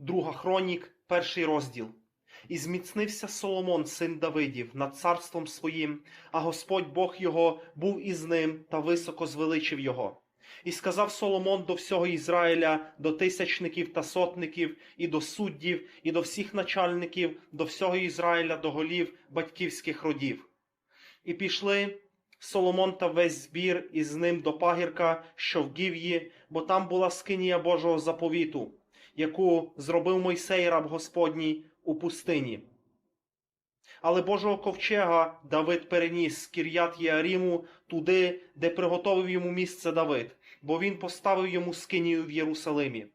Друга Хронік, перший розділ. І зміцнився Соломон, син Давидів, над царством своїм, а Господь Бог його був із ним та високо звеличив його. І сказав Соломон до всього Ізраїля, до тисячників та сотників, і до суддів, і до всіх начальників, до всього Ізраїля, до голів батьківських родів. І пішли Соломон та весь збір із ним до пагірка, що в Гів'ї, бо там була скинія Божого заповіту, яку зробив Мойсей раб Господній у пустині. Але Божого ковчега Давид переніс з Кір'ят Єаріму туди, де приготовив йому місце Давид, бо він поставив йому скинію в Єрусалимі.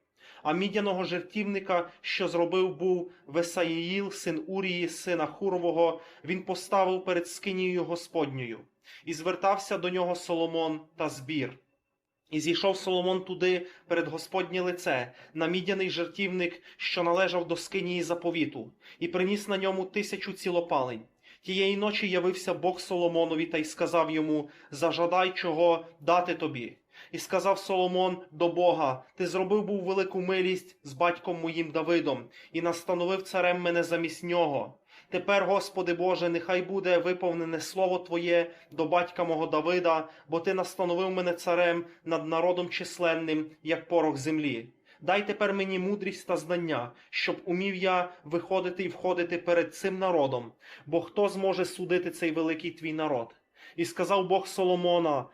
А мідяного жертівника, що зробив був Весаїїл, син Урії, сина Хурового, він поставив перед скинією Господньою, і звертався до нього Соломон та збір. І зійшов Соломон туди перед Господнє лице, на мідяний жертівник, що належав до скинії заповіту, і приніс на ньому тисячу цілопалень. Тієї ночі явився Бог Соломонові та й сказав йому: Зажадай чого дати тобі. І сказав Соломон до Бога: Ти зробив був велику милість з батьком моїм Давидом, і настановив царем мене замість нього. Тепер, Господи Боже, нехай буде виповнене слово Твоє до батька мого Давида, бо Ти настановив мене царем над народом численним, як порох землі. Дай тепер мені мудрість та знання, щоб умів я виходити і входити перед цим народом, бо хто зможе судити цей великий твій народ? І сказав Бог Соломона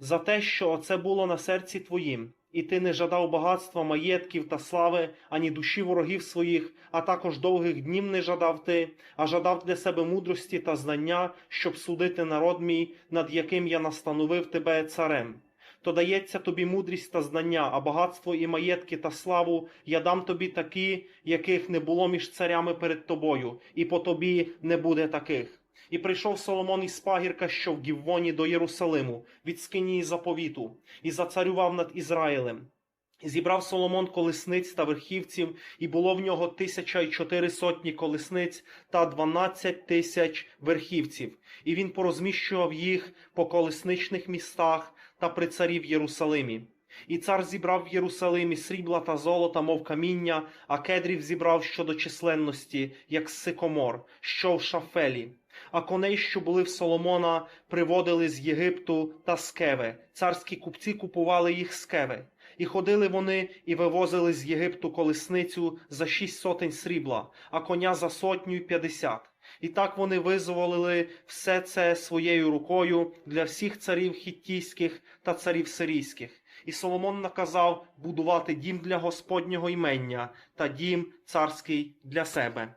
за те, що це було на серці твоїм, і ти не жадав багатства, маєтків та слави, ані душі ворогів своїх, а також довгих днів не жадав ти, а жадав для себе мудрості та знання, щоб судити народ мій, над яким я настановив тебе царем. То дається тобі мудрість та знання, а багатство і маєтки та славу я дам тобі такі, яких не було між царями перед тобою, і по тобі не буде таких. І прийшов Соломон із пагірка, що в Гіввоні до Єрусалиму, від скинії заповіту, і зацарював над Ізраїлем. Зібрав Соломон колесниць та верхівців, і було в нього тисяча й чотири сотні колесниць та дванадцять тисяч верхівців, і він порозміщував їх по колесничних містах та при царі в Єрусалимі. І цар зібрав в Єрусалимі срібла та золота, мов каміння, а кедрів зібрав щодо численності, як сикомор, що в шафелі. А коней, що були в Соломона, приводили з Єгипту та з Кеви. Царські купці купували їх з Кеви. І ходили вони і вивозили з Єгипту колесницю за шість сотень срібла, а коня за сотню й п'ятдесят. І так вони визволили все це своєю рукою для всіх царів хіттійських та царів сирійських. І Соломон наказав будувати дім для Господнього імення та дім царський для себе.